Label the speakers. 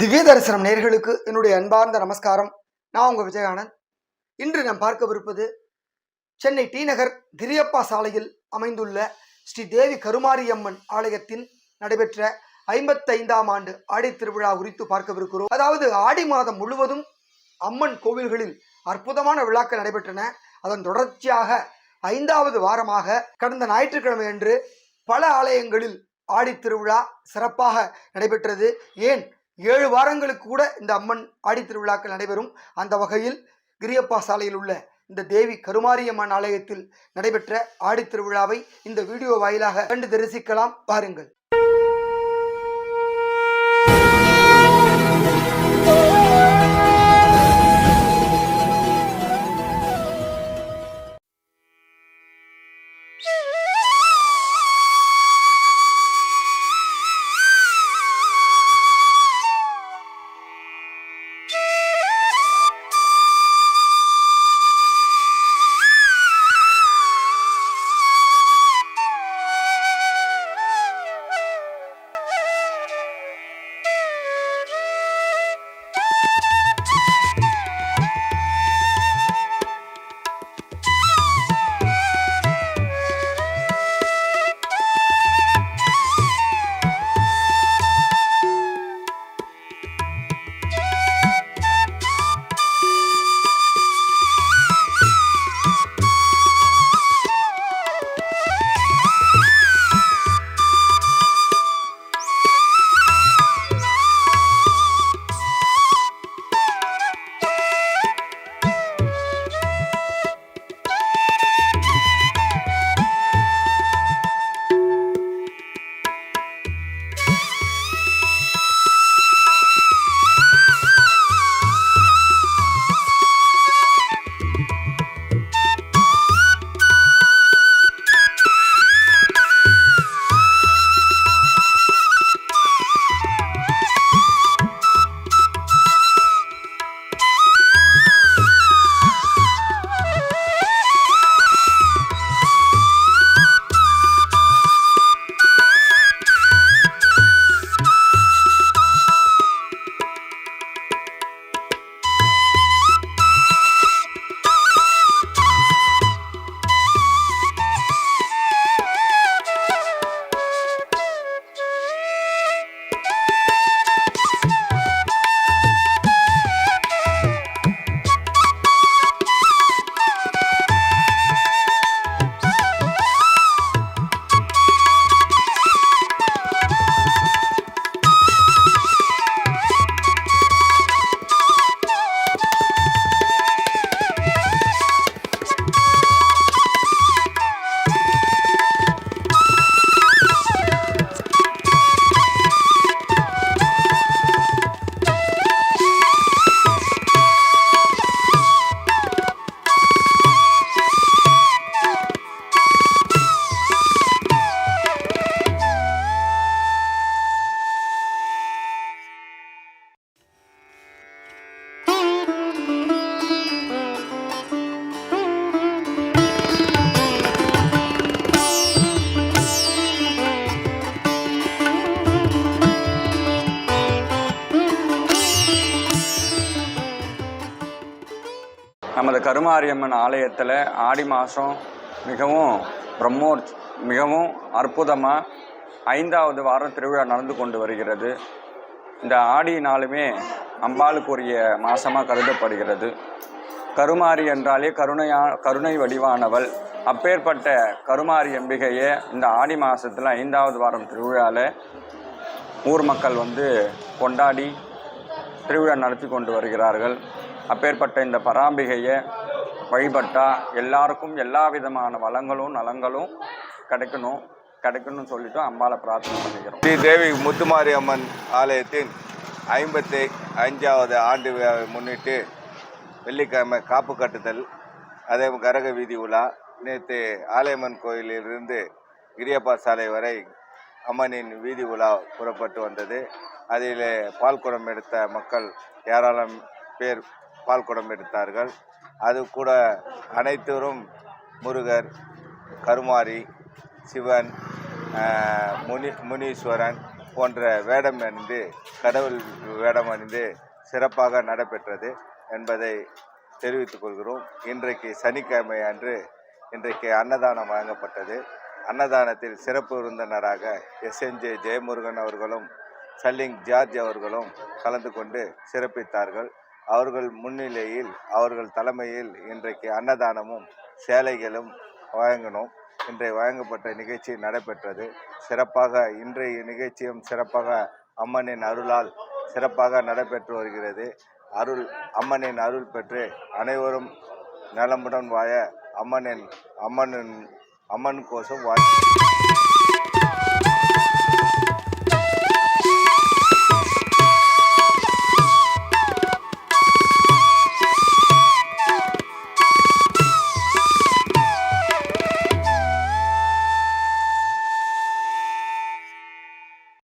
Speaker 1: திவ்ய தரிசனம் நேர்களுக்கு என்னுடைய அன்பார்ந்த நமஸ்காரம். நான் உங்கள் விஜயானந்த். இன்று நாம் பார்க்கவிருப்பது சென்னை டி நகர் கிரியப்பா சாலையில் அமைந்துள்ள ஸ்ரீ தேவி கருமாரியம்மன் ஆலயத்தின் நடைபெற்ற ஐம்பத்தைந்தாம் ஆண்டு ஆடி திருவிழா குறித்து பார்க்கவிருக்கிறோம். அதாவது ஆடி மாதம் முழுவதும் அம்மன் கோவில்களில் அற்புதமான விழாக்கள் நடைபெற்றன. அதன் தொடர்ச்சியாக ஐந்தாவது வாரமாக கடந்த ஞாயிற்றுக்கிழமை அன்று பல ஆலயங்களில் ஆடி திருவிழா சிறப்பாக நடைபெற்றது. ஏன்? ஏழு வாரங்களுக்கு கூட இந்த அம்மன் ஆடி திருவிழாக்கள் நடைபெறும். அந்த வகையில் கிரியப்பா சாலையில் உள்ள இந்த தேவி கருமாரியம்மன் ஆலயத்தில் நடைபெற்ற ஆடி திருவிழாவை இந்த வீடியோ வாயிலாக கண்டு தரிசிக்கலாம். பாருங்கள்.
Speaker 2: நமது கருமாரியம்மன் ஆலயத்தில் ஆடி மாதம் மிகவும் பிரம்மோ மிகவும் அற்புதமாக ஐந்தாவது வாரம் திருவிழா நடந்து கொண்டு வருகிறது. இந்த ஆடி நாளுமே அம்பாளுக்குரிய மாதமாக கருதப்படுகிறது. கருமாரி என்றாலே கருணையா கருணை வடிவானவள். அப்பேற்பட்ட கருமாரி அம்பிகையை இந்த ஆடி மாதத்தில் ஐந்தாவது வாரம் திருவிழாவில் ஊர் மக்கள் வந்து கொண்டாடி திருவிழா நடத்தி கொண்டு வருகிறார்கள். அப்பேற்பட்ட இந்த பராம்பிகையை வழிபட்டால் எல்லாருக்கும் எல்லா விதமான வளங்களும் நலங்களும் கிடைக்கணும் கிடைக்கணும்னு சொல்லிட்டு அம்பாவை பிரார்த்தனை பண்ணிக்கிறோம்
Speaker 3: ஸ்ரீ தேவி முத்துமாரி அம்மன் ஆலயத்தின் ஐம்பத்தி அஞ்சாவது ஆண்டு விழாவை முன்னிட்டு வெள்ளிக்கிழமை காப்பு கட்டுதல் அதே கரக வீதி உலா நேற்று ஆலயம்மன் கோயிலிலிருந்து கிரியப்பா சாலை வரை அம்மனின் வீதி உலா புறப்பட்டு வந்தது. அதில் பால்குடம் எடுத்த மக்கள் ஏராளம் பேர் பால்குடம் எடுத்தார்கள். அது கூட அனைத்தரும் முருகர் கருமாரி சிவன் முனி முனீஸ்வரன் போன்ற வேடம் அணிந்து கடவுள் வேடம் அணிந்து சிறப்பாக நடைபெற்றது என்பதை தெரிவித்துக் கொள்கிறோம். இன்றைக்கு சனிக்கிழமை அன்று இன்றைக்கு அன்னதானம் வழங்கப்பட்டது. அன்னதானத்தில் சிறப்பு விருந்தினராக எஸ்என்ஜே ஜெயமுருகன் அவர்களும் சல்லிங் ஜார்ஜ் அவர்களும் கலந்து கொண்டு சிறப்பித்தார்கள். அவர்கள் முன்னிலையில் அவர்கள் தலைமையில் இன்றைக்கு அன்னதானமும் சேலைகளும் வழங்கினோம் இன்றைய வழங்கப்பட்ட நிகழ்ச்சி நடைபெற்றது. சிறப்பாக இன்றைய நிகழ்ச்சியும் சிறப்பாக அம்மனின் அருளால் சிறப்பாக நடைபெற்று வருகிறது. அருள் அம்மனின் அருள் பெற்று அனைவரும் நலமுடன் வாழ அம்மனின் அம்மனின் அம்மன் கோசம் வாழ்